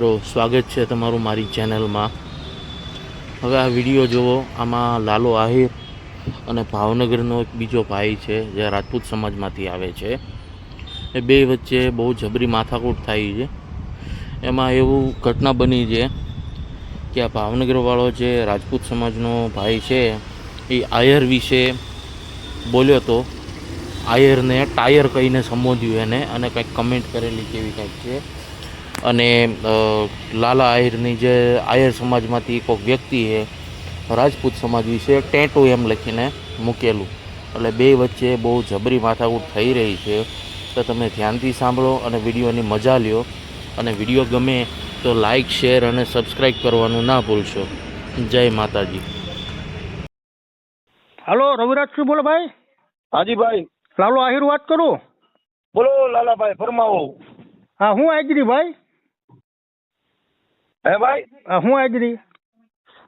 મિત્રો, સ્વાગત છે તમારું મારી ચેનલમાં. હવે આ વીડિયો જુઓ, આમાં લાલો આહિર અને ભાવનગરનો એક બીજો ભાઈ છે, જે રાજપૂત સમાજમાંથી આવે છે. એ બે વચ્ચે બહુ જબરી માથાકૂટ થાય છે. એમાં એવું ઘટના બની છે કે આ ભાવનગરવાળો જે રાજપૂત સમાજનો ભાઈ છે, એ આયર વિશે બોલ્યો તો, આયરને ટાયર કહીને સંબોધ્યું એને અને કંઈક કમેન્ટ કરેલી કેવી કંઈક છે. અને લાલા આહિરની જે આયર સમાજમાંથી કોઈક વ્યક્તિ છે રાજપૂત સમાજ વિશે ટેટો એમ લખીને મૂકેલું. એટલે બે વચ્ચે બહુ જબરી માથાકૂટ થઈ રહી છે. તો તમે ધ્યાનથી સાંભળો અને વિડીયોની મજા લ્યો. અને વીડિયો ગમે તો લાઇક શેર અને સબસ્ક્રાઈબ કરવાનું ના ભૂલશો. જય માતાજી. હાલો રવિરાજસિંહ બોલો ભાઈ? હાજી ભાઈ. લાલો આહિર વાત કરું? બોલો લાલાભાઈ ફરમાવો. હા હું હાજરી ભાઈ? હે ભાઈ? હું હાજરી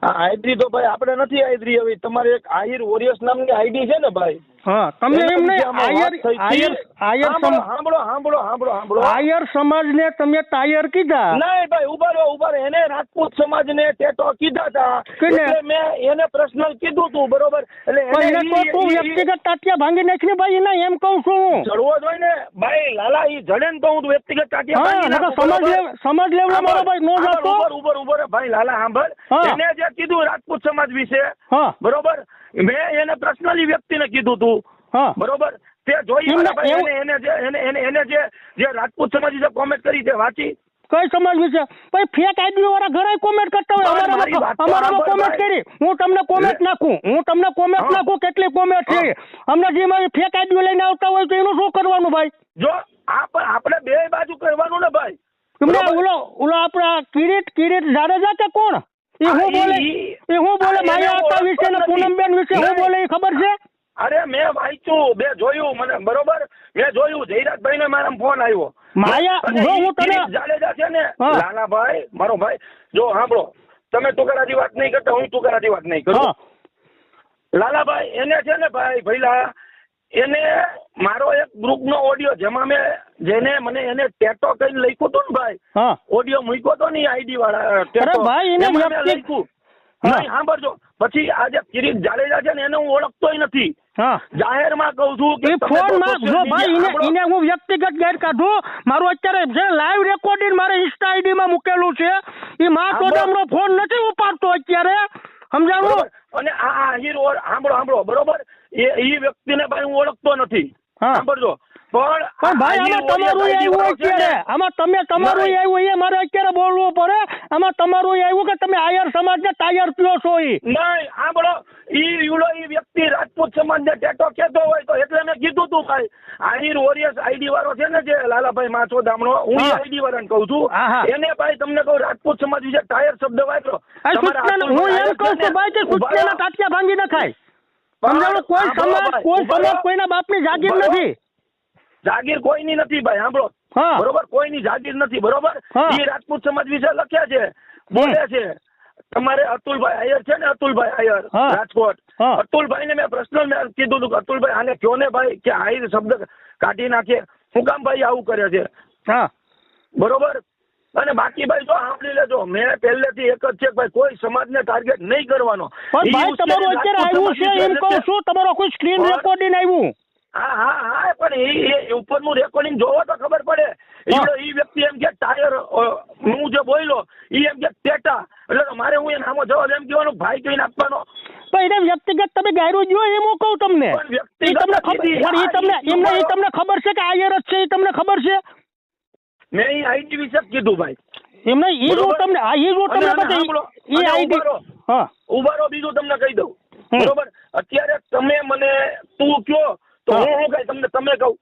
આઈડી તો ભાઈ આપણે નથી આઈડી હવે. તમારે એક આહિર વોરિયર્સ નામની આઈડી છે ને ભાઈ? હા તમે એમ નહીં આયર વાત થઈ હતી. આયર આયર સાંભળો સાંભળો સાંભળો સાંભળો સાંભળો. આયર સમાજને તમે ટાયર કીધા. નહીં ભાઈ ઊભા રહો ઊભા એને રાજપૂત સમાજને ટેટો કીધા હતા. એટલે મેં એને પર્સનલ કીધું તું બરોબર? એટલે એને એને તો વ્યક્તિગત તાટિયા ભાંગી નાખીને ભાઈ એને એમ કહું છું જડવો જોઈએ ને. ભાઈ લાલા ઈ જડે ને તો હું વ્યક્તિગત તાટિયા સમજ ભાંગી નાખું, સમાજ? લેવ- સમાજ લેવલે મારો ભાઈ નો જતો. ભાઈ લાલા સાંભળ. એને જે કીધું રાજપૂત સમાજ વિશે હા. બરોબર? મેં એને પર્સનલી વ્યક્તિને કીધું તું. બરોબર? તે જોઈ એને એને જે એને જે જે રાજપૂત સમાજ વિશે કોમેન્ટ કરી છે વાંચી? કઈ સમાજ વિશે? ભાઈ ફેક આઈડી વાળા ઘણા કોમેન્ટ કરતા હોય. અમારામાં અમારામાં કોમેન્ટ કરી. હું તમને કોમેન્ટ નાખું. હું તમને કોમેન્ટ નાખું કેટલી કોમેન્ટ છે અમને જે મારી ફેક આઈડી લઈને આવતા હોય તો એનું શું કરવાનું ભાઈ? જો આપ આપણે બે બાજુ કરવાનું ને ભાઈ. ઓલો ઓલો આપણા કિરીટ કિરીટ જાડેજા કે કોણ? એ હું બોલે એ હું બોલે માયા આકા વિશે ને પૂનમબેન વિશે હું બોલે એ ખબર છે? અરે મેં વાંચ્યું બે જોયું મને બરોબર? મેં જોયું જયરાજભાઈ ને મારા ફોન આવ્યો. માયા, જો હું તને- જાડેજા છે ને. લાલાભાઈ મારો ભાઈ જો સાંભળો તમે તુકારાજી વાત નહીં કરતા હું તુકારાજી વાત નહીં કરું. લાલાભાઈ એને છે ને ભાઈ ભઈલા એને મારો એક ગ્રુપનો ઓડિયો જેમાં મેં જેને મને એને ટેટો કરીને લખ્યું હતું ને ભાઈ ઓડિયો મૂક્યો તો ને આઈડી વાળા ટેટો ભાઈ, એને લખ્યું. નહીં સાંભળજો. પછી આ જે કિરીટ જાડેજા છે ને એને હું ઓળખતોય નથી. જાહેરમાં કહું છું કે ફોનમાં જો ભાઈ એને એને હું વ્યક્તિગત ગેર કાઢું. મારું અત્યારે જે લાઈવ રેકોર્ડિંગ મારે ઇન્સ્ટા આઈડી માં મૂકેલું છે એ માં ફોન નથી ઉપાડતો અત્યારે. સમજાણું? અને આ આ હીરો સાંભળો સાંભળો બરોબર? એ એ વ્યક્તિને ભાઈ હું ઓળખતો નથી. સાંભળજો. પણ પણ ભાઈ આમાં તમારું આવ્યું અત્યારે આમાં તમે તમારું. આવ્યું એ મારે અત્યારે બોલવું પડે. આમાં તમારું આવ્યું કે તમે આયર સમાજ ને ટાયર પીઓ છો ઈ? નહીં સાંભળો. ઈ યુલો ઈ વ્યક્તિ રાજપૂત સમાજને ટેટો કેતો હોય તો એટલે મેં કીધું તું ભાઈ. આહીર ઓરિયસ આઈડી વાળો છે ને જે લાલાભાઈ માછો દામણો હું આઈડી વાળાને કહું છું. એને ભાઈ તમને કહું રાજપૂત સમાજ વિશે ટાયર શબ્દ સૂચનાના- હું એમ કહું છું ભાઈ કે સૂચનાના ભાંગી તાટિયા ભાંગી નખાય પણ સમજાણું કોઈ સમાજ કોઈ સમાજ કોઈના બાપની જાગીર નથી. જાગીર કોઈની નથી ભાઈ સાંભળો. બરોબર? કોઈની જાગીર નથી બરોબર? એ રાજપૂત સમાજ વિશે લખ્યા છે. બોલે છે. તમારે અતુલભાઈ આયર છે ને અતુલભાઈ આયર રાજકોટ. અતુલભાઈ ને મેં પ્રશ્ન મેં કીધું હતું કે અતુલભાઈ આને કયો ને ભાઈ કે આયર શબ્દ કાઢી નાખે. શું કામ ભાઈ આવું કરે છે. બરોબર? અને બાકી ભાઈ જો સાંભળી લેજો મેં પહેલેથી એક જ છે ભાઈ કોઈ સમાજને ટાર્ગેટ નહીં કરવાનો. પણ ભાઈ તમારું અત્યારે આવ્યું છે એમ કહું છું. તમારો કોઈ સ્ક્રીન રેકોર્ડિંગ આવ્યું. હા હા હા પણ એ ઉપરનું રેકોર્ડિંગ જોવો તો ખબર પડે. એવડો ઈ વ્યક્તિ એમ કે ટાયર હું જે બોલ્યો ઈ એમ કે ટેટા. એટલે મારે હું એના આમાં જવાબ એમ કહેવાનું ભાઈ કહીને આપવાનો. પણ એને વ્યક્તિગત તમે ગાયરું જો એમ હું કહું તમને? એ તમને ખબર. એ તમને એમને એ તમને ખબર છે કે આયર જ છે એ તમને ખબર છે? મેં એ આઈડી વિશે જ કીધું ભાઈ. એમને એ જો તમને આ એ જો તમને પછી એ આઈડી હા. ઉભારો બીજું તમને કહી દઉં. બરોબર? અત્યારે તમે મને તું કયો તો હું. હું કઈ તમને તમે કહું.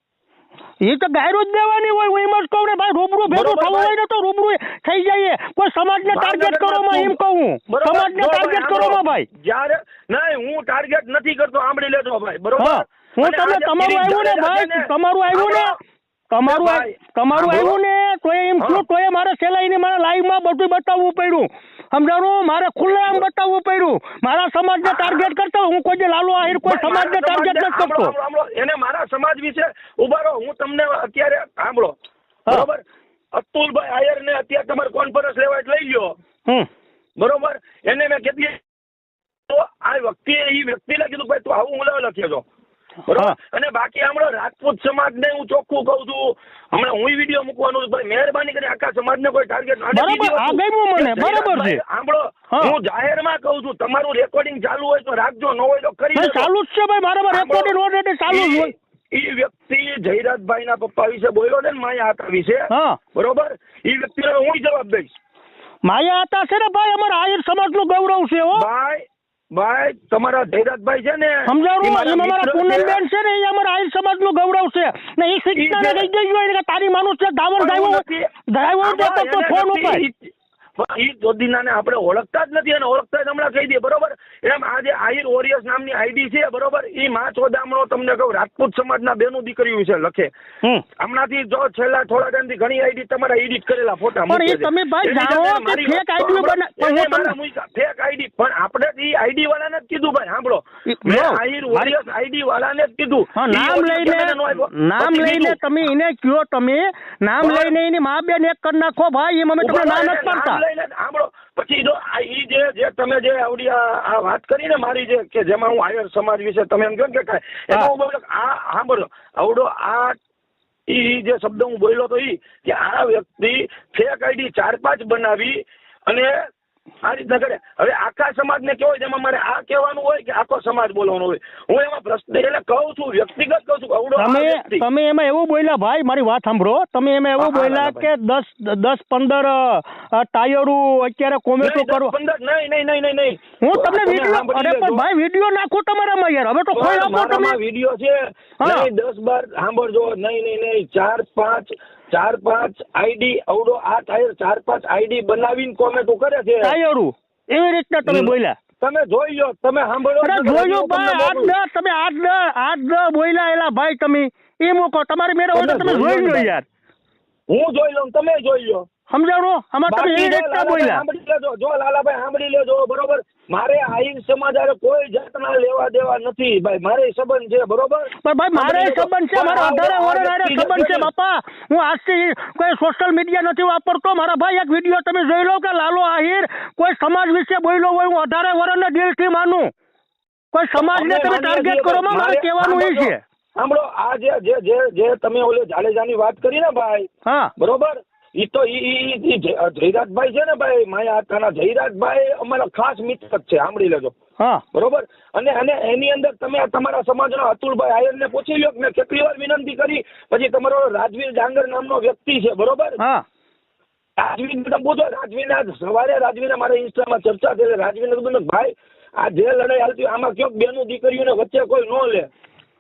એ તો ગાયરો જ દેવાની હોય હું એમ જ કહું ને ભાઈ રૂબરૂ ભેગું થવું હોય ને તો રૂબરૂ થઈ જઈએ કોઈ સમાજને ટાર્ગેટ કરો એમ કહું? સમાજને ટાર્ગેટ કરવામાં ભાઈ જ્યારે નહીં હું ટાર્ગેટ નથી કરતો સાંભળી લેજો ભાઈ. બરોબર? હા. તમને તમારું આવ્યું ને ભાઈ તમારું આવ્યું ને. તમારું તમારું આવ્યું ને તો એમ થયું તો એ મારે સેલાઈને મારે લાઈવમાં બધું બતાવવું પડ્યું. સમજાણું? મારે ખુલ્લે આમ બતાવવું પડ્યું. મારા સમાજને ટાર્ગેટ કરતો હું કોઈ લાલુ આહિર કોઈ સમાજને ટાર્ગેટ નથી કરતો. એને મારા સમાજ વિશે ઊભા રહો હું તમને અત્યારે સાંભળો. બરોબર? અતુલભાઈ આયર ને અત્યારે તમારે કોન્ફરન્સ લેવા લઈ લ્યો હમ. બરોબર? એને મેં કેટલી તો આ વ્યક્તિએ એ વ્યક્તિને કીધું ભાઈ તું આવું હું લખ્યો છો. અને બાકી હમણાં રાજપૂત સમાજને હું ચોખ્ખું કઉ છું. હમણાં હું વીડિયો મૂકવાનું ભાઈ મહેરબાની કરી આખા સમાજને કોઈ ટાર્ગેટ બરાબર, છે. સાંભળો હું. જાહેરમાં કઉ છું તમારું રેકોર્ડિંગ ચાલુ હોય તો રાખજો ન હોય તો કરી ચાલુ જ છે ભાઈ બરાબર રેકોર્ડિંગ ઓલરેડી ચાલુ જ હોય. એ વ્યક્તિ જયરાજભાઈ ના પપ્પા વિશે બોલ્યો ને માયા હતા વિશે. હા. બરોબર? એ વ્યક્તિ હું જવાબ દઈશ. માયા હતા છે ને ભાઈ અમારા સમાજનું ગૌરવ છે હો. ભાઈ ભાઈ તમારા ધૈરાજભાઈ છે ને સમજાવું એમ અમારા છે. પૂનમબેન છે ને એ અમારા સમાજનું ગૌરવ છે ને એ શિક્ષણ. રહી હોય તારી માનુસ છે દાવણ ગાયો તો ફોન. ઉપર પણ ઈ જોધીનાને આપણે ઓળખતા જ નથી અને ઓળખતા જ હમણાં કહી દઈએ બરોબર? એમ આજે આહિર વોરિયર્સ નામની આઈડી છે બરોબર? એ માં ચોદામણો તમને કહું રાજપૂત સમાજના બેનું દીકરીઓ વિશે લખે. હમણાંથી જો છેલ્લા થોડા ટાઈમથી ઘણી આઈડી તમારા એડિટ કરેલા ફોટા પણ એ તમે ભાઈ જાણો કે ફેક તો બના- fake ID પણ આપણે એ આઈડી વાળાને જ કીધું ભાઈ સાંભળો. મેં આહિર વોરિયર્સ આઈડી વાળાને જ કીધું. નામ લઈને નામ લઈને તમે એને કયો તમે? નામ લઈને એની મા બેન એક કરી નાખો ભાઈ એમ અમે તમને ના નથી પાડતા. લઈને સાંભળો. પછી ઈ જે જે તમે જે આવડી આ વાત કરીને મારી જે, કે જેમાં હું આયર સમાજ વિશે તમે એમ કહો કે કાંઈ એમાં હું બોલું આ સાંભળો આવડો આ ઈ જે શબ્દ હું બોલ્યો તો ઈ, કે આ વ્યક્તિ ફેક આઈડી ચાર પાંચ બનાવી અને આ રીતના કરે. હવે આખા સમાજને કેવો એમાં મારે આ કહેવાનું હોય કે આખો સમાજ બોલવાનો હોય. હું એમાં પ્રશ્ન એટલે કહું છું વ્યક્તિગત કહું છું અવડો તમે તમે એમાં એવું બોલ્યા ભાઈ મારી વાત સાંભળો. તમે એમાં એવું બોલ્યા કે દસ દસ પંદર ટાયરો અત્યારે કોમેન્ટો કરો પંદર નહીં નહીં નહીં નહીં હું તમને તમે વીડિયો અરે પણ ભાઈ વીડિયો નાખો તમારામાં યાર. હવે તો કોઈ આપો તમે. વીડિયો છે. નહીં દસ બાર સાંભળજો. નહીં નહીં નહીં ચાર પાંચ ચાર પાંચ આઈડી અવડો આ ટાયર ચાર પાંચ આઈડી બનાવીને કોમેન્ટો કરે છે. ટાયરું એવી રીતના તમે બોલ્યા. તમે જોઈ લો તમે સાંભળો. અરે જોયું ભાઈ મોકલું. દસ તમે આઠ દસ આઠ દસ બોલ્યા એલા ભાઈ તમે. એ મોકો તમારી મેરે હોય તો તમે જોઈ લો ને યાર. હું જોઈ લઉં તમે જોઈ લો. સમજાણો? આમાં તમે એકતા બોલ્યા. જો લાલાભાઈ સાંભળી લેજો બરોબર? મારે આહિર સમાજ કોઈ જાતના લેવા દેવા નથી. ભાઈ મારે સંબંધ છે બરોબર? પણ ભાઈ મારે સંબંધ છે મારા અઢારે વર્ષ સંબંધ છે બાપા. હું આજથી કોઈ સોશિયલ મીડિયા નથી વાપરતો. મારા ભાઈ એક વીડિયો તમે જોઈ લો કે લાલો આહિર કોઈ સમાજ વિશે બોલ્યો હોય હું અઢારે વર્ષને દિલથી માનું. કોઈ સમાજને તમે ટાર્ગેટ કરો માં મારે કહેવાનું એ છે. સાંભળો આ જે જે જે જે તમે ઓલે જાડેજાની વાત કરી ને ભાઈ હા. બરોબર? ઈ તો ઈ ઈ- ઈ જય- જયરાજભાઈ છે ને ભાઈ માયા આખાના જયરાજભાઈ અમારા ખાસ મિત્ર છે સાંભળી લેજો. હા. બરોબર? અને અને એની અંદર તમે તમારા સમાજના અતુલભાઈ આયર ને પૂછી લો મેં કેટલી વાર વિનંતી કરી પછી તમારો રાજવીર ડાંગર નામનો વ્યક્તિ છે બરોબર? હા. રાજવીર પૂછો રાજવીર આજ સવારે રાજવીર મારા ઇન્સ્ટામાં ચર્ચા થઈ રાજવીર કીધું ભાઈ આ જે લડાઈ હાલતી આમાં ક્યાંક બેનું દીકરીઓને વચ્ચે કોઈ ન લે.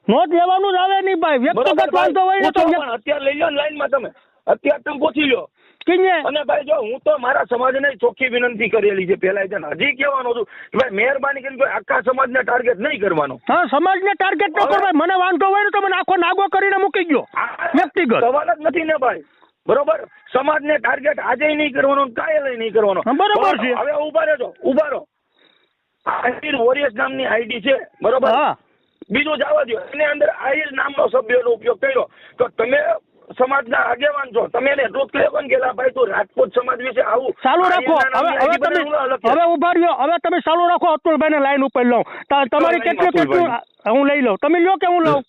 નોટ લેવાનું જ આવે નહીં ભાઈ વ્યક્તિગત વાંધો હોય તો અત્યારે લઈ લો ને લાઈનમાં તમે. અત્યારે તમે પૂછી લો અને ભાઈ જો હું તો મારા સમાજને ચોખ્ખી વિનંતી કરેલી છે પેલા છે હજી કહેવાનું છું કે ભાઈ મહેરબાની કરીને આખા સમાજને ટાર્ગેટ નહીં કરવાનો. હા સમાજને ટાર્ગેટ ન કરો મને વાંધો હોય તો મને આખો નાગો કરીને મૂકી ગયો વ્યક્તિગત. સવાલ જ નથી ને ભાઈ. બરોબર? સમાજને ટાર્ગેટ આજે નહીં કરવાનો કાલે નહીં કરવાનો. બરોબર છે. હવે ઊભા રહેજો ઊભા રહો. આહિર વોરિયર્સ નામની આઈડી છે બરોબર? હા. બીજું જવા દો એની અંદર આહિર નામનો સભ્યનો ઉપયોગ કર્યો. તો તમે સમાજના આગેવાન છો. તમે એને એટલું કહેવાન કહેવો ને કે લા ભાઈ તું રાજકોટ સમાજ વિશે આવું ચાલુ રાખો. હવે હવે તમે હવે ઊભા રહ્યો. હવે તમે ચાલુ રાખો અતુલભાઈ ને લાઈન ઉપર લઉં. તમારી કેટલી કેટલું હું લઈ લઉં. તમે લ્યો કે હું લઉં?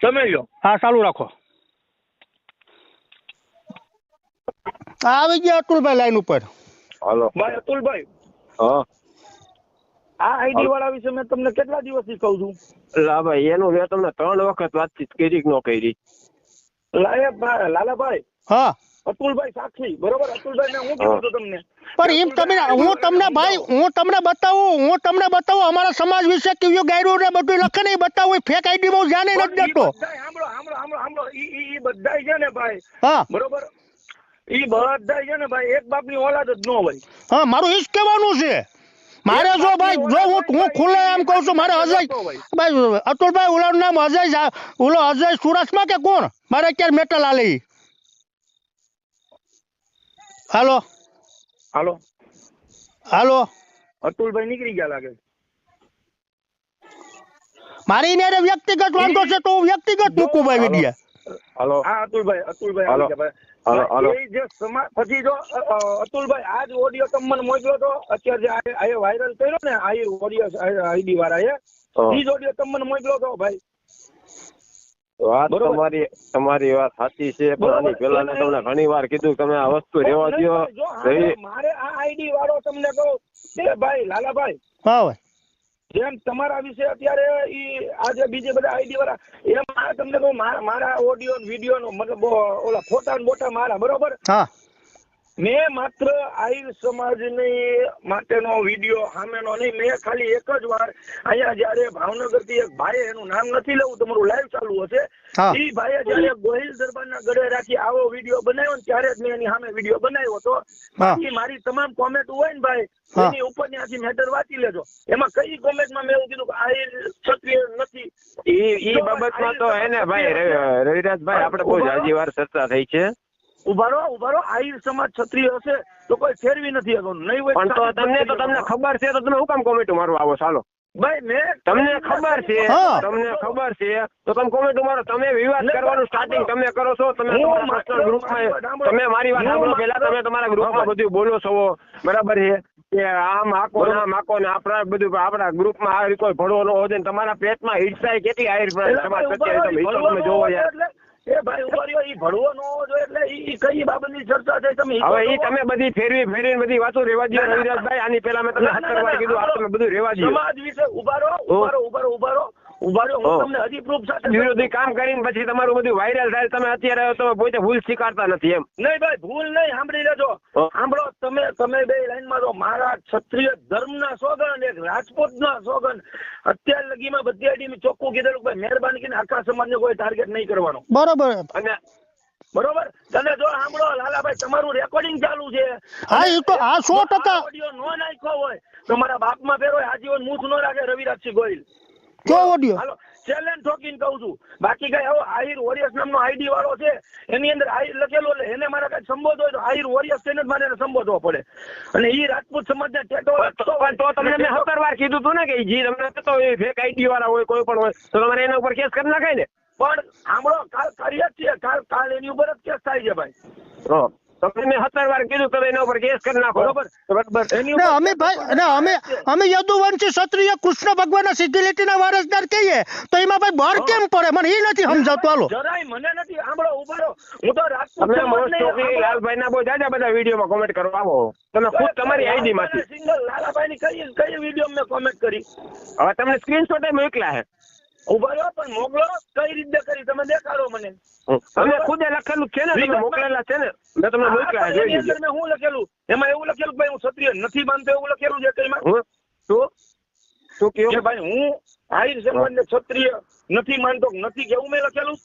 તમે લ્યો. હા ચાલુ રાખો. આવી ગયા અતુલભાઈ લાઈન ઉપર. હાલો. ભાઈ અતુલભાઈ. હા. આ આઈડી વાળા વિશે મેં તમને કેટલા દિવસથી કહું છું? લા ભાઈ એનું મેં તમને ત્રણ વખત વાતચીત કરી કે ન કરી? લાલાભાઈ હા. અતુલભાઈ સાક્ષી. બરોબર? અતુલભાઈ ને હું કીધું તમને? પણ એમ તમે હું તમને ભાઈ હું તમને બતાવું હું તમને બતાવું અમારા સમાજ વિશે કેવું ગાયરું ને બધું લખે નહીં બતાવું ફેક આઈડી માં જાણે નથી દેતો. સાંભળો સાંભળો સાંભળો સાંભળો ઈ ઈ ઈ બધાય છે ને ભાઈ? હા. બરોબર? ઈ બધાય છે ને ભાઈ એક બાપની ઓલાદ જ ન હોય. હા મારું ઈ જ કહેવાનું છે. મારે જો ભાઈ જો હું હું ખુલ્લે એમ કહું છું મારે અજય ભાઈ અતુલભાઈ ઓલાનું નામ અજય ઓલો અજય સુરતમાં કે કોણ? મારે અત્યારે મેટલ આલે. હાલો. હાલો. હાલો. અતુલભાઈ નીકળી ગયા લાગે. મારી ને વ્યક્તિગત વાંધો છે તો હું વ્યક્તિગત મૂકું ભાઈ વિડિયા. હાલો. હા અતુલભાઈ અતુલભાઈ હાલો. એ પછી જો અતુલભાઈ આ જ ઓડિયો તમને મને મોકલ્યો તો અત્યારે જે આ- વાયરલ કર્યો ને આ ઓડિયો આઈડી વાળા એ હા. જ ઓડિયો તમને મોકલો મોકલ્યો તો ભાઈ. વાત બરોબર. તમારી તમારી વાત સાચી છે પણ આની પેલા ને તમને ઘણી વાર કીધું તમે આ વસ્તુ રેવા હારે- મારે આ આઈડી વાળો તમને કહું કે ભાઈ લાલાભાઈ. હા ભાઈ. જેમ તમારા વિશે અત્યારે ઈ આજે બીજે બધા આઈડી વાળા, એમ આ તમને કહું મારા ઓડિયો વીડિયો મતલબ ઓલા ફોટા બોટા મારા, બરોબર? હા. મેં માત્ર આહિર સમાજની માટેનો વીડિયો સામેનો નહીં મેં ખાલી એક જ વાર અહીંયા જયારે ભાવનગરથી એક ભાઈ એનું નામ નથી લેવું તમારું લાઈવ ચાલુ હશે. એ ઈ ભાઈએ જયારે ગોહિલ દરબારના ગળે રાખી આવો વીડિયો બનાવ્યો ને ત્યારે જ મેં એની સામે વીડિયો બનાવ્યો હતો. બાકી મારી તમામ કોમેન્ટ હોય ને ભાઈ એની ઉપરની આખી મેટર વાંચી લેજો. એમાં કઈ કોમેન્ટમાં મેં એવું કીધું કે આહિર ક્ષત્રિય નથી. જો બાબતમાં તો એને ભાઈ રવિરાજભાઈ આપણે બહુ જાજી વાર ચર્ચા થઈ છે. ઊભા રહો ઊભા રહો આહિર સમાજ ક્ષત્રિય હશે તો કોઈ ફેરવી નથી અગાઉ નહીં હોય પણ તો તમને તો તમને ખબર છે તો તમે હું કામ કોમેન્ટ મારવા આવો? ચાલો. ભાઈ મેં તમને ખબર છે તમને ખબર છે તો તમે કોમેન્ટ મારો. તમે વિવાદ કરવાનું સ્ટાર્ટિંગ તમે કરો છો તમે ગ્રુપમાં. તમે મારી વાત સાંભળો પહેલા તમે તમારા ગ્રુપમાં બધું બોલો છો. બરાબર છે? કે આમ આકો ને આમ આકો ને આપણા બધું આપણા ગ્રુપમાં આવી કોઈ ભણવો ન હોય તમારા પેટમાં ઈર્ષા કેટલી આહિર સમાજ સત્ય તમે જોવો યાર. એ ભાઈ ઊભા રહ્યો, ઈ ભણવો ન હોવો જોઈએ એટલે ઈ કઈ બાબતની ચર્ચા થઈ તમે હવે ઈ તમે બધી ફેરવી ફેરવીને બધી વાતો રેવા દો રવિરાજભાઈ. આની પહેલા મેં તમને કીધું આ તમે બધું રેવા દો સમાજ વિશે ઊભા રહો ઊભા રહો. હું તમને હજી પ્રૂફ સાથે વિરોધી કામ કરીને પછી તમારું બધું વાયરલ થાય તમે અત્યારે તમે પોતે ભૂલ સ્વીકારતા નથી એમ. નહીં ભાઈ ભૂલ નહીં સાંભળી લેજો. સાંભળો તમે તમે બે લાઈનમાં તો મારા ક્ષત્રિય ધર્મના સોગન એક રાજપૂતના સોગન અત્યાર લગીમાં બધી આઈડી ચોખ્ખું કીધેલું ભાઈ મહેરબાની કરીને આખા સમાજને કોઈ ટાર્ગેટ નહીં કરવાનો. બરોબર. અને બરોબર? તને જો સાંભળો લાલાભાઈ તમારું રેકોર્ડિંગ ચાલુ છે. હા એ તો આ સો ટકા ઓડિયો નો નાખ્યો હોય તો મારા બાપમાં ફેરો આજીવન મૂછ નો રાખે રવિરાજસિંહ ગોહિલ. કયો ઓડિયો. હાલો ચેલેન્જ ઠોકીને કહું છું. બાકી કઈ આવો આહિર વોરિયર્સ નામનો આઈડી વાળો છે એની અંદર આહિર લખેલો એટલે એને મારા કઈ સંબોધો હોય તો આહિર વોરિયર્સ થઈને જ મારે એને સંબોધવો પડે. અને ઈ રાજપૂત સમાજને ટેટો તો પણ તો તમને મેં સત્તર વાર કીધું હતું ને કે જી તમને તો ફેક આઈડી વાળા હોય કોઈ પણ હોય તો તમારે એના ઉપર કેસ કરી નાખાય ને? પણ સાંભળો કાલ કરીએ જ છીએ કાલ કાલ એની ઉપર જ કેસ થાય છે ભાઈ. હા. તમને મેં સત્તર વાર કીધું તમે એના ઉપર કેસ કરી નાખો બરોબર. બરોબર એની ને ઉપર અમે ભાઈ ને અમે અમે યદુવંશી ક્ષત્રિય કૃષ્ણ ભગવાનના સિદ્ધિ લીટીના વારસદાર કહીએ તો એમાં ભાઈ બર કેમ પડે? મને એ નથી સમજાતું હાલો. જરાય મને નથી સાંભળો ઊભા રહો. હું તો રાજપૂત તમે સમાજને મોસ્ટ ઓફલી સાંભળો. લાલભાઈ ના બહુ જાજા બધા વિડીયોમાં કોમેન્ટ કરવા આવો. તમે ખુદ તમારી આઈડી માંથી. સિંગલ લાલાભાઈની કઈ કઈ વીડિયો મેં કોમેન્ટ કરી? હવે તમને સ્ક્રીનશોટ મોકલા છે. ઊભા રહ્યો પણ મોકલો. કઈ રીતે કરી? તમે દેખાડો મને. તમે ખુદે લખેલું છે ને તમે મોકલેલા છે ને. મેં તમને મોકલ્યા છે જોઈ લીધું. મેં હું લખેલું? એમાં એવું લખેલું ભાઈ હું ક્ષત્રિય નથી માનતો એવું લખેલું છે કઈમાં તો શું? કેવું કે ભાઈ હું આહિર સમાજને ક્ષત્રિય નથી માનતો નથી કેવું મેં લખેલું?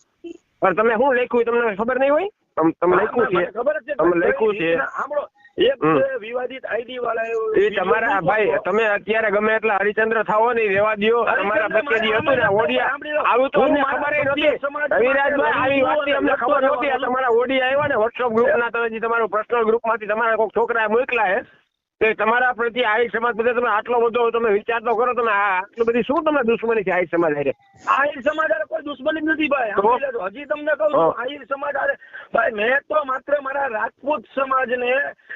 પણ તમે શું લખ્યું તમને ખબર નહીં હોય? તમ- લખ્યું છે. ખબર છે તમે લખ્યું છે. સાંભળો. એક વિવાદિત આઈડી વાળા એ તમારા ભાઈ તમે અત્યારે ગમે એટલા હરિચંદ્ર થાવો ને રેવા દ્યો. તમારા પ્રત્યે જે હતું ને ઓડિયા. આવું તો અમને ખબર નથી. રવિરાજભાઈ આવી વાતની અમને ખબર નહોતી તમારા ઓડિયા આવ્યા ને વોટ્સઅપ ગ્રુપ ના તમે જે તમારું પર્સનલ ગ્રુપમાંથી તમારા કોઈ છોકરા મોકલા હે. તે તમારા પ્રતિ આહિર સમાજ બધા તમે આટલો બધો તમે વિચાર તો કરો તમે આટલી આટલું બધી શું તમે દુશ્મની છે આહિર સમાજ હારે? આહિર સમાજ હારે કોઈ દુશ્મની જ નથી ભાઈ. હજી તમને કહું આહિર સમાજ હારે ભાઈ મેં તો માત્ર મારા રાજપૂત સમાજને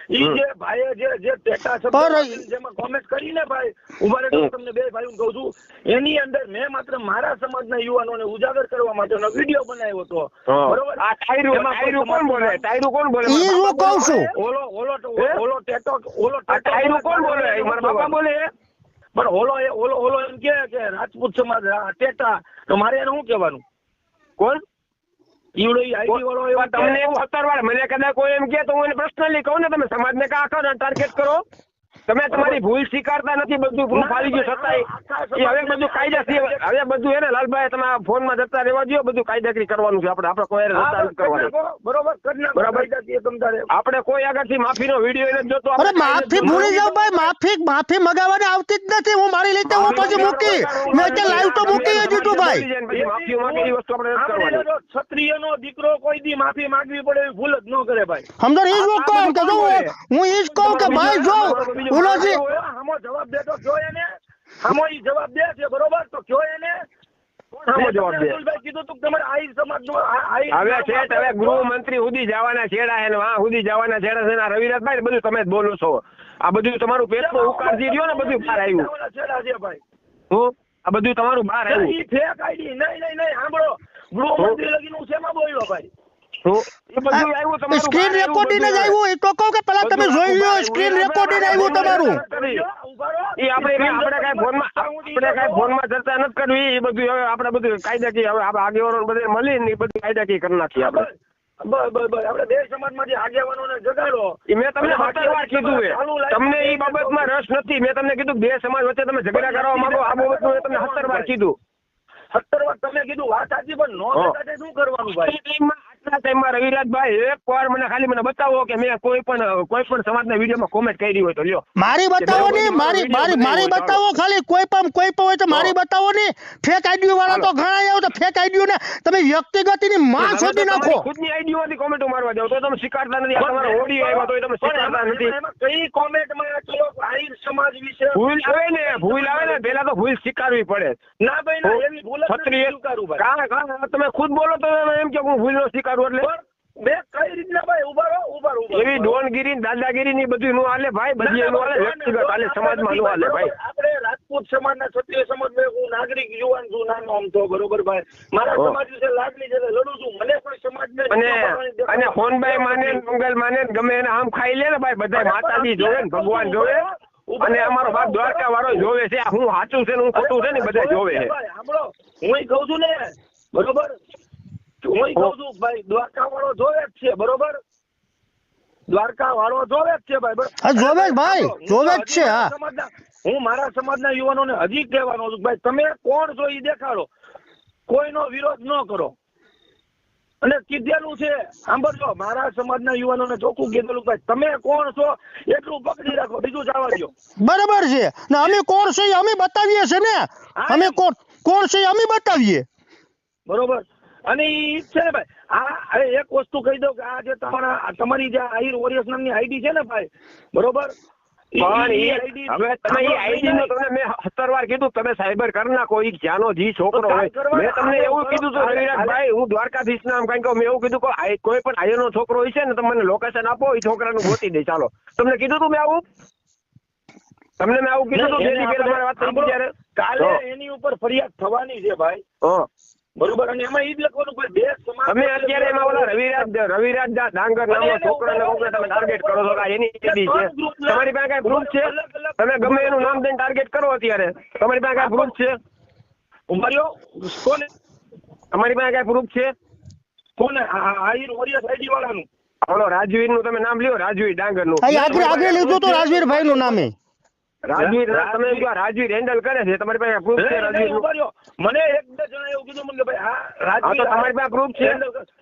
ઈ જે ભાઈ જે જે ટેટા શબ્દ જેમાં કોમેન્ટ કરીને ભાઈ ઊભા રહે તમને બે ભાઈ હું કહું છું. એની અંદર મેં માત્ર મારા સમાજના યુવાનોને ઉજાગર કરવા માટેનો વીડિયો બનાવ્યો હતો. બરોબર? આ ટાયરું ટાયરું કોણ બોલે? ટાયરું કોણ બોલે? ઈ હું કહું છું. ઓલો ઓલો? ઓલો ટેટો ઓલો આ ટાયરું કોણ બોલે? મારા બાપા બોલે? પણ ઓલો ઓલો ઓલો એમ કે કે રાજપૂત સમાજ ટેટા. તો મારે એને શું કહેવાનું? કોણ? તમને એવું વાળા મને કદાચ કોઈ એમ કે તો હું એને પર્સનલી કહું ને તમે સમાજને ને આખો ટાર્ગેટ કરો. તમે તમારી ભૂલ સ્વીકારતા નથી બધું પ્રૂફ આવી ગયું છતાંય. એ હવે બધું કાયદાથી હવે બધું એને લાલભાઈ તમે ફોનમાં જતા રહેવા દો બધું કાયદાકીય કરવાનું છે. આપણે આપણે કોઈ જતા નથી કરવાનું. બરોબર. આપણે કોઈ આગળથી માફીનો વીડિયો એને જોતો અરે માફી ભૂલી જાવ ભાઈ માફી માફી મગાવવાની આવતી જ નથી. હું મારી રીતે હું પછી મૂકી. મેં અત્યારે લાઈવ તો મૂકી જ દીધું ભાઈ. માફી માંગે એ વસ્તુ આપણે કરવાની. જો ક્ષત્રિયનો દીકરો કોઈ દી માફી માંગવી પડે એવી ભૂલ જ ન કરે ભાઈ. સમજો એ જ હું કહું કે હું- એ જ કહું કે ભાઈ જો ઓલો છે આમો જવાબ દે તો કયો એને. આમો ઈ જવાબ દે છે બરોબર? તો કયો એને. રવિરાજભાઈ બધું તમે જ બોલો છો. આ બધું તમારું પેટમાં ઉકાળજી રહ્યો ને બધું બહાર આવ્યું. છેડા છે ભાઈ. હું? આ બધું તમારું બહાર આવ્યું. ઈ ફેક આઈડી નહીં નહીં નહીં સાંભળો. ગૃહમંત્રી લગીનું શેમાં બોલ્યો ભાઈ? હું એ બધું આવ્યું તમારું સ્ક્રીન રેકોર્ડિંગ જ આવ્યું. એ તો કહું કે પેલા તમે જોઈ લો સ્ક્રીન રેકોર્ડિંગ આવ્યું તમારું. એ આપણે આપણે કાંઈ ફોનમાં આપણે કાંઈ ફોનમાં ચર્ચા નથી કરવી. એ બધું હવે આપણે બધું કાયદાકીય હવે આપણે આગેવાનો બધે મળીને એ બધું કાયદાકીય કરી નાખીએ આપણે. બસ બસ બસ આપણે બે સમાજમાં જે આગેવાનોને જગાડો એ મેં તમને સત્તર વાર કીધું તમને એ બાબતમાં રસ નથી. મેં તમને કીધું બે સમાજ વચ્ચે તમે ઝઘડા કરવા માંગો આ બાબતનું મેં તમને સત્તર વાર કીધું. સત્તર વાર તમે કીધું વાત સાચી પણ નો. શું કરવાનું ભાઈ? આટલા ટાઈમમાં રવિરાજભાઈ એક વાર મને ખાલી મને બતાવો કે મેં કોઈ પણ કોઈ પણ સમાજના વિડીયોમાં કોમેન્ટ કરી હોય તો લ્યો. મારી બતાવો ને મારી મારી મારી બતાવો ખાલી કોઈ પણ કોઈ પણ હોય તો મારી બતાવો ને ફેક આઈડીઓ વાળા તો ઘણા આવ્યો તો ફેક આઈડીઓ ને તમે વ્યક્તિગતની માં શોધી નાખો. ખુદની આઈડી માંથી કોમેન્ટ મારવા જાવ તો તમે સ્વીકારતા નથી. આ તમારો ઓડિયો આવ્યો તો તમે સ્વીકારતા નથી. કઈ કોમેન્ટ કોમેન્ટમાં ચલો આહિર સમાજ વિશે ભૂલ આવે ને ભૂલ આવે ને પેલા તો ભૂલ સ્વીકારવી પડે. ના ભાઈ ના એવી ભૂલ ક્ષત્રિય તમે ખુદ બોલો તો તમે એમ કે હું ભૂલ નો સ્વીકારું. એટલે પણ કઈ રીતના ભાઈ ઊભા રહો ઊભા રહો ઊભા રહો. એવી ડોનગીરી દાદાગીરી ની બધું નું હાલે ભાઈ? બધી એનું હાલે? વ્યક્તિગત હાલે સમાજમાં નું હાલે ભાઈ? આપણે રાજપૂત સમાજના ક્ષત્રિય સમાજ હું નાગરિક યુવાન છું નાનો આમ તો બરોબર ભાઈ? મારા સમાજ વિશે લાગણી છે લડું છું. મને કોઈ સમાજને અને અને ફોનભાઈ માને ને મંગલ માને ગમે એને આમ ખાઈ લે ને ભાઈ બધા માતાજી જોવે ને ભગવાન જોવે. અને અમારો બાપ દ્વારકા વાળો જોવે છે હું સાચું છે ને હું ખોટું છે ને બધા જોવે છે. હું કહું છું ને બરોબર? હું. કહું છું ભાઈ દ્વારકા વાળો જોવે જ છે બરોબર? દ્વારકા વાળો જોવે જ છે ભાઈ હા, જોવે જ ભાઈ, જોવે જ છે, મારા હા. સમાજના- હું મારા સમાજના યુવાનોને હજી કહેવાનો છું ભાઈ તમે કોણ છો એ દેખાડો. કોઈનો વિરોધ ન કરો. અને કીધેલું છે સાંભળજો મારા સમાજના યુવાનોને ચોખ્ખું કીધેલું ભાઈ તમે કોણ છો એટલું પકડી રાખો બીજું જવા દો બરાબર છે. ને અમે કોણ છે અમે બતાવીએ છે ને. અમે કોણ કોણ છે અમે બતાવીએ. બરોબર. અને ઈ છે ને ભાઈ આ અરે એક વસ્તુ કહી દઉં કે આ જે તમારા તમારી જે આહિર વોરિયર્સ નામની આઈડી છે ને ભાઈ બરોબર? ઈ- પણ ઈ એ હવે તમે એ આઈડી નો તમને મેં સત્તર વાર કીધું તમે સાયબર કરી નાખો ઈ જ્યાંનો જી છોકરો હોય. મેં તમને એવું કીધું હતું રવિરાજભાઈ હું દ્વારકાધીશ નામ કારણ કે મેં એવું કીધું કે કોઈ પણ આયરનો છોકરો હોય છે ને તમે મને લોકેશન આપો એ છોકરાનું ગોતી દે ચાલો. તમને કીધું તું મેં આવું? તમને મેં આવું કીધું તું? બે એને દી પહેલા મારી વાત થઈ ત્યારે? કાલે એની ઉપર ફરિયાદ થવાની છે ભાઈ. હા. બરોબર અને એમાં ઈ જ લખવાનું ભાઈ બે સમાજ તમે અત્યારે એમાં ઓલા રવિરાજ રવિરાજ ડાંગર નામનો છોકરાને કોકને તમે ટાર્ગેટ કરો છો કે આ એની આઈડી છે. તમારી પાસે કઈ પ્રૂફ છે? તમે ગમે એનું નામ દઈને ટાર્ગેટ કરો અત્યારે. તમારી પાસે કઈ પ્રૂફ છે? ઊભા કોને? તમારી પાસે કઈ પ્રૂફ છે? કોને? આહીર વોરિયર્સ આઈડી વાળાનું ઓલો રાજવીરનું તમે નામ લ્યો રાજવીર ડાંગરનું આગળ આગળ લીધું તો રાજવીરભાઈ નું નામે. રાજવીર તમે એમ રાજવીર હેન્ડલ કરે છે. તમારી પાસે પ્રૂફ છે રાજવીર. મને એક બે જણા એવું કીધું. મને ભાઈ હા તો રાજવીર તમારી પાસે પ્રૂફ છે.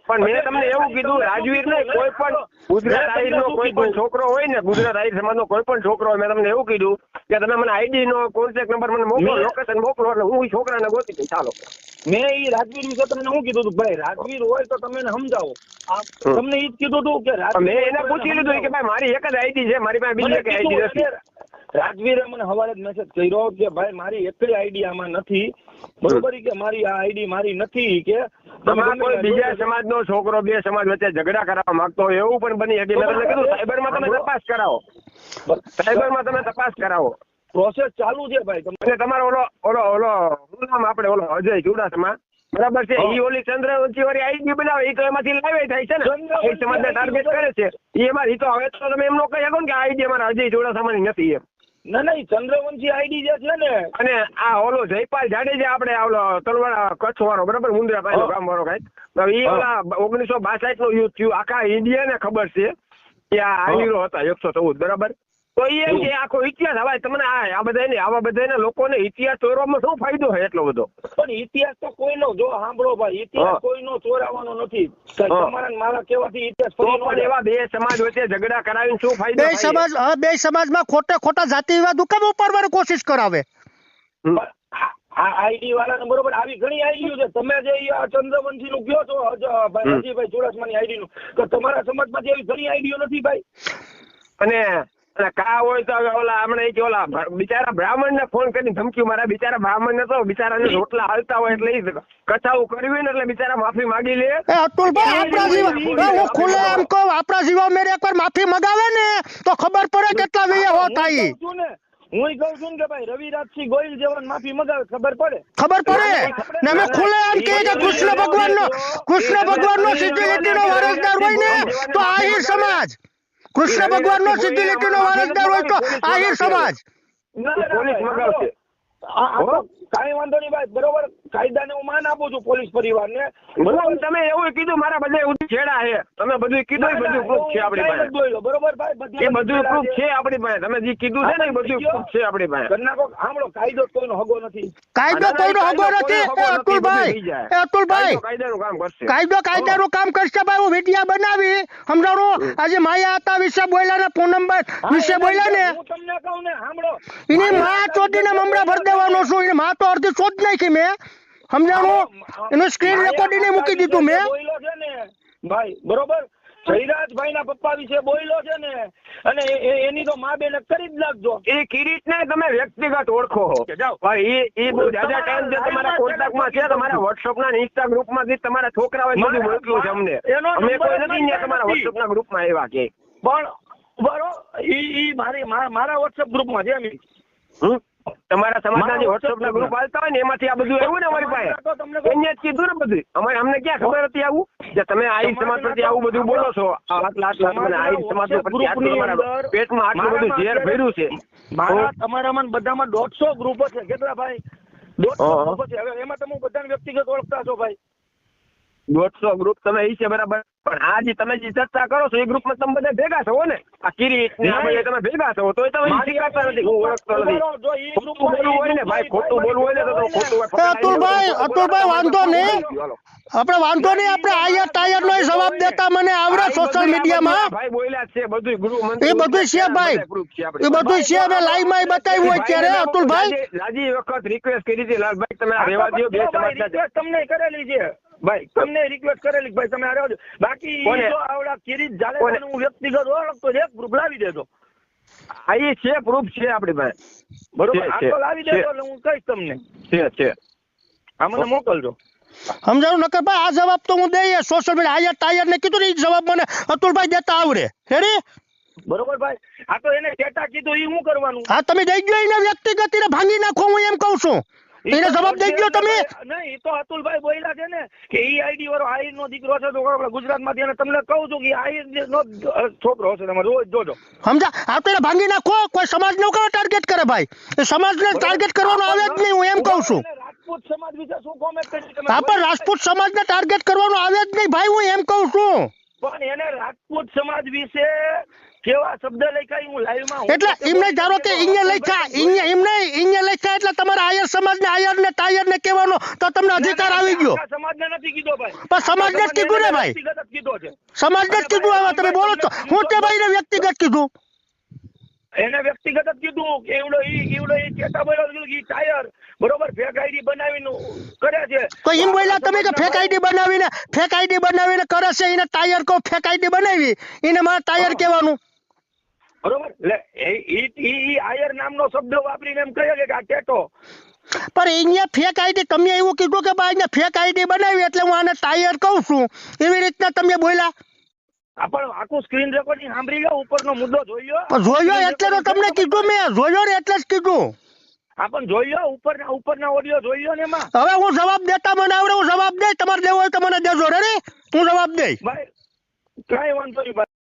પણ મેં તમને એવું કીધું રાજવીર ને કોઈ પણ ગુજરાત આહિર નો કોઈ પણ છોકરો હોય ને ગુજરાત આહિર સમાજ નો કોઈ પણ છોકરો હોય મેં તમને એવું કીધું કે તમે મને આઈડી નો કોન્ટેક્ટ નંબર મને મોકલો લોકેશન મોકલો એટલે હું છોકરા છોકરાને ગોતી દઈશ. ચાલો મેં એ રાજવીર વિશે તમને શું કીધું હતું? ભાઈ રાજવીર હોય તો તમે સમજાવો. તમને એ જ કીધું હતું કે મેં એને પૂછી લીધું કે ભાઈ મારી એક જ આઈડી છે મારી પાસે બીજી એક આઈડી નથી. રાજવીરે મને હવારે જ મેસેજ કર્યો કે ભાઈ મારી એકલી આઈડી આમાં નથી. બરોબર કે મારી આ આઈડી મારી નથી કે. કોઈ બીજા સમાજ સમાજનો છોકરો બે સમાજ વચ્ચે ઝઘડા કરાવવા માંગતો હોય એવું પણ બની શકે. મેં તમને કીધું સાયબરમાં તમે તપાસ કરાવો. સાયબરમાં તમે તપાસ કરાવો. પ્રોસેસ ચાલુ છે ભાઈ. તમે તમારો ઓલો ઓલો ઓલો શું નામ આપણે ઓલો અજય ચુડાસમા? બરાબર છે? ઈ ઓલી ચંદ્રવંશી વાળી આઈડી બનાવે. ઈ તો એમાંથી લાઈવ થાય છે ને. એ સમાજને ટાર્ગેટ કરે છે. ઈ એમાં ઈ તો હવે તો તમે એમ નો કહી શકો ને કે આઈડી અમારા અજય ચુડાસમાની નથી એમ. ના ના ચંદ્રવંશી આઈડી જે છે ને અને આ ઓલો જયપાલ જાડેજા આપણે ઓલો તલવાડા કચ્છ વાળો બરાબર? મુંદ્રા પાસે હા. ગામ વાળો કાંઈક એ ઓલા ઓગણીસો બાસઠનું યુદ્ધ થયું. આખા ઇન્ડિયા ને ખબર છે કે આ હા. હીરો હતા એકસો ચૌદ બરાબર? તો એ એમ કે આખો ઇતિહાસ હવે તમને આ આ બધાને આવા બધાને લોકોને ઇતિહાસ ચોરવામાં શું ફાયદો છે એટલો બધો? પણ ઇતિહાસ તો કોઈનો જો સાંભળો ભાઈ. ઇતિહાસ કોઈનો ચોરાવાનો નથી. તમારા મારા કહેવાથી ઇતિહાસ તો પણ એવા બે સમાજ વચ્ચે ઝઘડા કરાવીને શું ફાયદો બે? સમાજ હા, બે સમાજમાં ખોટા ખોટા જાતિ વિવાદ કેમ ઉપાડવાની કોશિશ કરાવે. આ- આઈડી વાળાને બરોબર આવી ઘણી આઈડીઓ છે. તમે જે ચંદ્રવંશી નું કયો છો અજ- ભાઈ હમ. અજયભાઈ ચુડાસમાની આઈડી નું તો તમારા સમાજમાં માંથી એવી ઘણી આઈડીઓ નથી ભાઈ. અને અને કા હોય તો હવે ઓલા હમણાં કે ઓલા બિચારા બ્રાહ્મણ ને ફોન કરીને ધમકી મારા બિચારા બ્રાહ્મણ ને તો બિચારાને રોટલા હાલતા હોય એટલે ઈ કથાઓ કરવી ને એટલે બિચારા માફી માંગી લે. એ અતુલભાઈ આપણા જીવા હું ખુલે એમ કહું આપણા જીવા મેરે એકવાર માફી મગાવે ને તો ખબર પડે કેટલા વીએ હો થાય હું કહું છું કે ભાઈ રવિરાજસિંહ ગોયલ જેવા માફી મગાવે ખબર પડે? ખબર પડે? ને અમે ખુલે એમ કે કે કૃષ્ણ ભગવાનનો કૃષ્ણ ભગવાનનો નો વારસદાર હોય ને તો આહિર સમાજ. કૃષ્ણ ભગવાનનો સિદ્ધિલિટીનો વારસદાર હોય તો આહિર સમાજ ના, ના, પોલીસ મગાવશે. કાંઈ વાંધો નહીં ભાઈ બરોબર? કાયદાને હું માન આપું છું પોલીસ પરિવારને. બરોબર તમે એવું કીધું મારા બધે એવું છેડા છે. તમે બધું કીધું બધું પ્રૂફ છે આપણી પાસે. બરોબર ભાઈ? બધી એ બધું પ્રૂફ છે આપણી પાસે. તમે જે કીધું છે ને એ બધું પ્રૂફ છે આપણી પાસે. ઘરના કોક સાંભળો કાયદો કોઈનો હગો નથી. કાયદો કોઈનો હગો નથી. એ અતુલભાઈ એ અતુલભાઈ. કાયદાનું કામ કરશે. કાયદો કાયદાનું કામ કરશે ભાઈ હું વિડિયા બનાવી. સમજાણું? આજે માયા હતા વિશે બોલ્યા ને પૂનમભાઈ વિશે બોલ્યા ને? હું તમને કહું ને સાંભળો. એની માં ચોટીને મમરા ભર દેવાનો છું એની માં તો અડધી શોધ નાખી મેં. સમજાણું? એનું સ્ક્રીન રેકોર્ડિંગ મૂકી દીધું મેં. છે ભાઈ બરોબર? જયરાજભાઈ ના પપ્પા વિશે બોલ્યો છે ને. અને એ- એ- એની તો મા બેન કરી જ નાખજો. એ કિરીટ ને તમે વ્યક્તિગત ઓળખો જાઓ. ભાઈ એ એ બહુ જાજા ટાઈમ છે તમારા કોન્ટેક્ટમાં છે તમારા વોટ્સઅપ ના ઇન્સ્ટા ગ્રુપમાંથી તમારા છોકરાઓએ બધું મોકલ્યું છે અમને. એનો અમે કોઈ નથી ને તમારા. વોટ્સઅપ ના ગ્રુપમાં આવ્યા કે. પણ બરો ઈ ઈ મારી મા- મારા વોટ્સઅપ ગ્રુપમાં છે એમ હમ? તમારા સમાજના જે વોટ્સઅપ ના ગ્રુપ હાલતા હોય ને એમાંથી આ બધું આવ્યું ને અમારી પાસે. એને જ કીધું ને બધું. અમારે અમને ક્યાં ખબર હતી આવું? કે તમે આહિર સમાજ પ્રત્યે આવું બધું બોલો છો. આ આટલા આટલા મને આહિર સમાજ પ્રત્યે આટલું તમારા પેટમાં આટલું બધું ઝેર ભર્યું છે. મારા તમારામાં બધામાં દોઢસો ગ્રુપો છે કેટલા ભાઈ? દોઢસો ગ્રુપો છે. હવે એમાં તમે બધાને વ્યક્તિગત ઓળખતા છો ભાઈ. દોઢસો ગ્રુપ તમે ઈ છે બરાબર. પણ આ જે તમે જે ચર્ચા કરો છો એ ગ્રુપમાં તમે બધા ભેગા છો ને? આ કિરીટ ને આ બધા તમે ભેગા છો તો તમે શીખાતા નથી. હું ઓળખતો નથી. ખોટું બોલવું હોય ને ભાઈ ખોટું બોલવું હોય ને તો ખોટું હોય. અતુલભાઈ અતુલભાઈ વાંધો નહીં. આપણે વાંધો નહીં આપણે આયર ટાયર નો જવાબ દેતા મને આવડે સોશિયલ મીડિયામાં ભાઈ બોલ્યા છે બધું ગુરુ મંત્ર એ બધું છે ભાઈ એ બધું છે અમે લાઈવમાં બતાવ્યું હોય ત્યારે અતુલભાઈ. લાજી- વખત રિક્વેસ્ટ કરી હતી લાલભાઈ તમે આ રહેવા દો બે તમને કરેલી છે. ભાઈ તમને રિક્વેસ્ટ કરેલી ભાઈ તમે આ રહેવા બાકી જો આવડા કિરીટ જાલે હું વ્યક્તિગત ઓળખતો છે પ્રૂફ લાવી દેજો. આ એ છે પ્રૂફ છે આપણી પાસે. બરોબર? આ તો લાવી દેજો એટલે હું કહીશ તમને. છે છે. આ મને મોકલજો. સમજાવું નકર ભાઈ આ જવાબ તો હું દઈએ. સોશિયલ મીડિયા આયર ટાયર ને કીધું ને એ જવાબ મને અતુલભાઈ દેતા આવડે. હેડી? બરોબર ભાઈ? આ તો એને ટેટા કીધું એ હું કરવાનું? હા તમે દઈ ગયો એને વ્યક્તિગત એને ભાંગી નાખો હું એમ કહું છું. એને જવાબ દઈ ગયો તમે. નહીં એ તો અતુલભાઈ બોલ્યા છે ને કે ઈ આઈડી વાળો આહિર નો દીકરો છે તો આપણે ગુજરાતમાંથી. અને તમને કહું છું કે આહિર નો છોકરો છે તમારે. રોજ જોજો. સમજા? આ તો ભાંગી નાખો. કોઈ સમાજ નો કયો ટાર્ગેટ કરે ભાઈ? એ સમાજને ટાર્ગેટ કરવાનો આવે જ નહીં હું એમ કહું છું. રાજપૂત સમાજ વિશે શું કોમેન્ટ કરી તમે? પણ રાજપૂત સમાજને ટાર્ગેટ કરવાનો આવે જ નહીં ભાઈ હું એમ કહું છું. પણ એને રાજપૂત સમાજ વિશે કેવા શબ્દ લખ્યા હું લાઈવમાં એટલે એમને ધારો કે અહીંયા લખ્યા એમને લખ્યા એટલે તમારા આયર સમાજ ને આયર ને ટાયર ને કહેવાનો તો તમને અધિકાર આવી ગયો. સમાજ ને નથી કીધો ભાઈ. પણ કીધું ને ભાઈ. વ્યક્તિગત કીધો છે. સમાજને જ કીધું તમે બોલો હું તે ભાઈને વ્યક્તિગત કીધું. એને વ્યક્તિગત જ કીધું કે એવડો ઈ એવડો ઈ ચેતા બોલ્યો કીધું કે ઈ ટાયર બરોબર ફેક આઈડી બનાવીને કરે છે. તો એમ બોલ્યા તમે કે ફેક આઈડી બનાવીને ફેક આઈડી બનાવીને કરે છે એને ટાયર કહો ફેક આઈડી બનાવી? એને મારે ટાયર કહેવાનું. બરોબર? એટલે ઈ ઈ આયર નામનો શબ્દ વાપરીને એમ કહે છે કે આ ટેટો પણ અહીંયા ફેક આઈડી તમે એવું કીધું કે ભાઈ અહીંયા ફેક આઈડી બનાવી એટલે હું આને ટાયર કહું છું. એવી રીતના તમે બોલ્યા. આ પણ આખું સ્ક્રીન રેકોર્ડિંગ સાંભળી લો ઉપરનો મુદ્દો જોઈ લો એટલે તો તમને કીધું મેં જોયો ને એટલે જ કીધું. હા પણ જોઈ લો ઉપરના ઉપરના ઓડિયો જોઈ લો ને એમાં? હવે હું જવાબ દેતા મને આવડે હું જવાબ દઈ તમારે દેવો હોય તો મને દેજો રે હું જવાબ દઈ. ભાઈ કાંઈ વાંધો નહીં